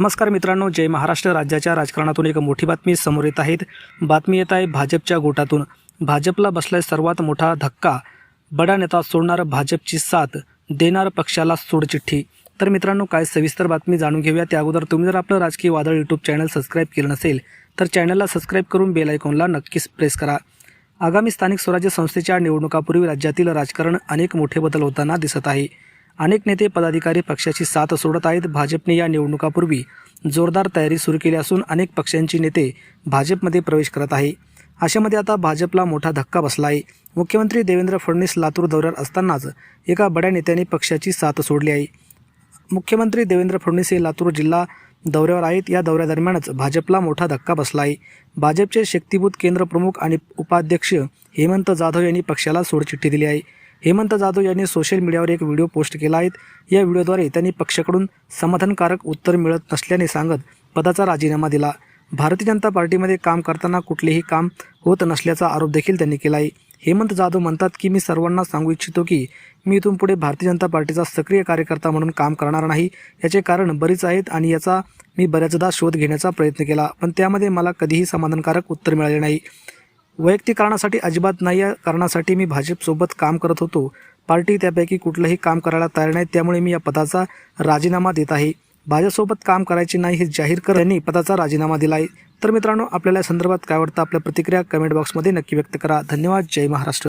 नमस्कार मित्रांनो जय महाराष्ट्र. राज्याच्या राजकारणातून एक मोठी बातमी समोर येत आहेत बातमी येत आहे भाजपच्या गोटातून. भाजपला बसलाय सर्वात मोठा धक्का. बडा नेता सोडणार भाजपची साथ. देणार पक्षाला सोडचिठ्ठी. तर मित्रांनो काय सविस्तर बातमी जाणून घेऊया. त्या अगोदर तुम्ही जर आपलं राजकीय वादळ यूट्यूब चॅनल सबस्क्राईब केलं नसेल तर चॅनलला सबस्क्राईब करून बेल आयकॉनला नक्कीच प्रेस करा. आगामी स्थानिक स्वराज्य संस्थेच्या निवडणुकापूर्वी राज्यातील राजकारण अनेक मोठे बदल होताना दिसत आहे. अनेक नेते पदाधिकारी पक्षाची साथ सोडत आहेत. भाजपने या निवडणुकापूर्वी जोरदार तयारी सुरू केली असून अनेक पक्षांची नेते भाजपमध्ये प्रवेश करत आहे. अशामध्ये आता भाजपला मोठा धक्का बसला आहे. मुख्यमंत्री देवेंद्र फडणवीस लातूर दौऱ्यावर असतानाच एका बड्या नेत्याने पक्षाची साथ सोडली आहे. मुख्यमंत्री देवेंद्र फडणवीस हे लातूर जिल्हा दौऱ्यावर आहेत. या दौऱ्यादरम्यानच भाजपला मोठा धक्का बसला आहे. भाजपचे शक्तीभूत केंद्र प्रमुख आणि उपाध्यक्ष हेमंत जाधव यांनी पक्षाला सोडचिठ्ठी दिली आहे. हेमंत जाधव यांनी सोशल मीडियावर एक व्हिडिओ पोस्ट केला आहे. या व्हिडिओद्वारे त्यांनी पक्षाकडून समाधानकारक उत्तर मिळत नसल्याने सांगत पदाचा राजीनामा दिला. भारतीय जनता पार्टीमध्ये काम करताना कुठलेही काम होत नसल्याचा आरोप देखील त्यांनी केला आहे. हेमंत जाधव म्हणतात की मी सर्वांना सांगू इच्छितो की मी इथून पुढे भारतीय जनता पार्टीचा सक्रिय कार्यकर्ता म्हणून काम करणार नाही. याचे कारण बरीच आहेत आणि याचा मी बऱ्याचदा शोध घेण्याचा प्रयत्न केला. पण त्यामध्ये मला कधीही समाधानकारक उत्तर मिळाले नाही. वैयक्तिक कारणासाठी अजिबात नाही या कारणासाठी मी भाजपसोबत काम करत होतो. पार्टी त्यापैकी कुठलंही काम करायला तयार नाही त्यामुळे मी या पदाचा राजीनामा देत आहे. भाजपसोबत काम करायचे नाही हे जाहीर कर त्यांनी पदाचा राजीनामा दिला आहे तर मित्रांनो आपल्याला या संदर्भात काय वाटतं? आपल्या प्रतिक्रिया कमेंट बॉक्समध्ये नक्की व्यक्त करा. धन्यवाद. जय महाराष्ट्र.